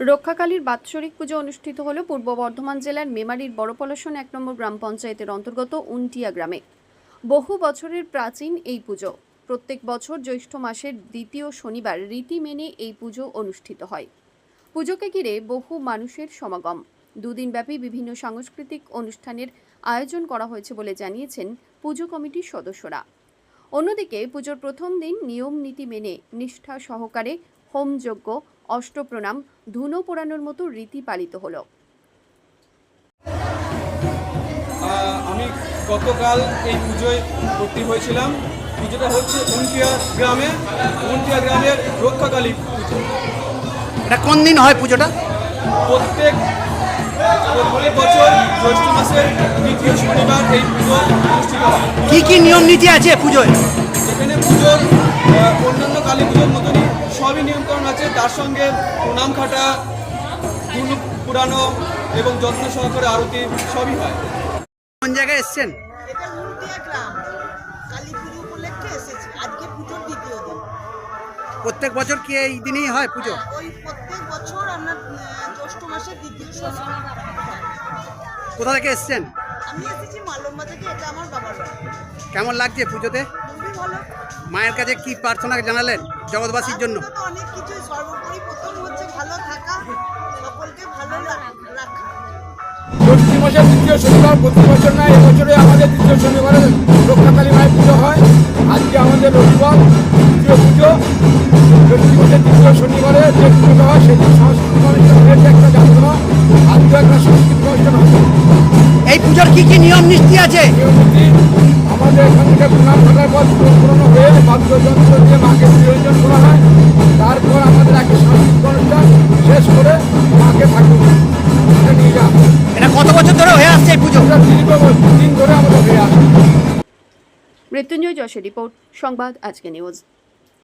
রক্ষাকালীর বাৎসরিক পুজো অনুষ্ঠিত হল পূর্ব বর্ধমান জেলার মেমারির বড়পলাশন এক নম্বর গ্রাম পঞ্চায়েতের অন্তর্গত উনটিয়া গ্রামে। বহু বছরের প্রাচীন এই পুজো। প্রত্যেক বছর জ্যৈষ্ঠ মাসের দ্বিতীয় শনিবার রীতি মেনে এই পুজো অনুষ্ঠিত হয়। পুজোকে ঘিরে বহু মানুষের সমাগম। দুদিনব্যাপী বিভিন্ন সাংস্কৃতিক অনুষ্ঠানের আয়োজন করা হয়েছে বলে জানিয়েছেন পুজো কমিটির সদস্যরা। অন্যদিকে পুজোর প্রথম দিন নিয়ম নীতি মেনে নিষ্ঠা সহকারে হোমযজ্ঞ অষ্টপ্রণাম ধুনো পোড়ানোর মতো রীতি পালিত হলো। আমি গতকাল এই পুজোয় ভর্তি হয়েছিলাম। পুজোটা হচ্ছে উনটিয়া গ্রামে উনটিয়া গ্রামের রক্ষাকালী পুজো। এটা কোন দিন হয় পুজোটা? প্রত্যেক প্রত্যেক বছর জ্যৈষ্ঠ মাসের দ্বিতীয় শনিবার এই পুজো অনুষ্ঠিত হয়। কি কি নিয়ম নীতি আছে পুজোয়? এখানে পুজোর অন্যান্য কালী পুজোর মতনই সবই নিয়মকানুন আছে। তার সঙ্গে প্রণাম খাটা পুরানো এবং যত্ন সহকারে আরতি সবই হয়। কোন জায়গায় এসছেন? এটা উল্টিয়া গ্রাম। কালী পুজো উপলক্ষে এসেছি। আজকে পুজোর দ্বিতীয় দিন। প্রত্যেক বছর কি এই দিনেই হয় পুজো? ওই প্রত্যেক বছর আমরা জ্যৈষ্ঠ মাসের দ্বিতীয় শনিবার কোথা থেকে এসছেন? আমি এসেছি মালম্বা থেকে এটা আমার বাবার কেমন লাগছে পুজোতে? খুবই ভালো। মায়ের কাছে কি প্রার্থনা জানালেন জগৎবাসীর জন্য? অনেক কিছু সর্বোপরি প্রথম হচ্ছে ভালো থাকা সকলকে ভালো রাখা প্রতি মাসের দ্বিতীয় শনিবার প্রতি বছর না এবছরে আমাদের দ্বিতীয় শনিবারে রক্ষাকালী মায়ের পুজো হয়। আজকে আমাদের রবিবার দ্বিতীয় পুজো। প্রতি মাসের দ্বিতীয় শনিবারে যে পুজোটা হয় সেটি সাংস্কৃতিক অনুষ্ঠান হয়েছে একটা যাত্রা। আজকে একটা সাংস্কৃতিক অনুষ্ঠান হবে। এই পুজোর কি কি নিয়ম নীতি আছে? নিয়মনীতি আমাদের এখান থেকে প্রণাম করার পর পুরনো হয়ে বাদ্যযন্ত্র দিয়ে মাকে প্রয়োজন করা হয়। তারপর আমাদের একটি সাংস্কৃতিক অনুষ্ঠান শেষ করে মাকে ঠাকুর নিয়ে যাওয়া এটা কত বছর ধরে হয়ে আসছে এই পুজো? দিন ধরে আমাদের হয়ে আসছে। মৃত্যুঞ্জয় যশের রিপোর্ট সংবাদ আজকে নিউজ।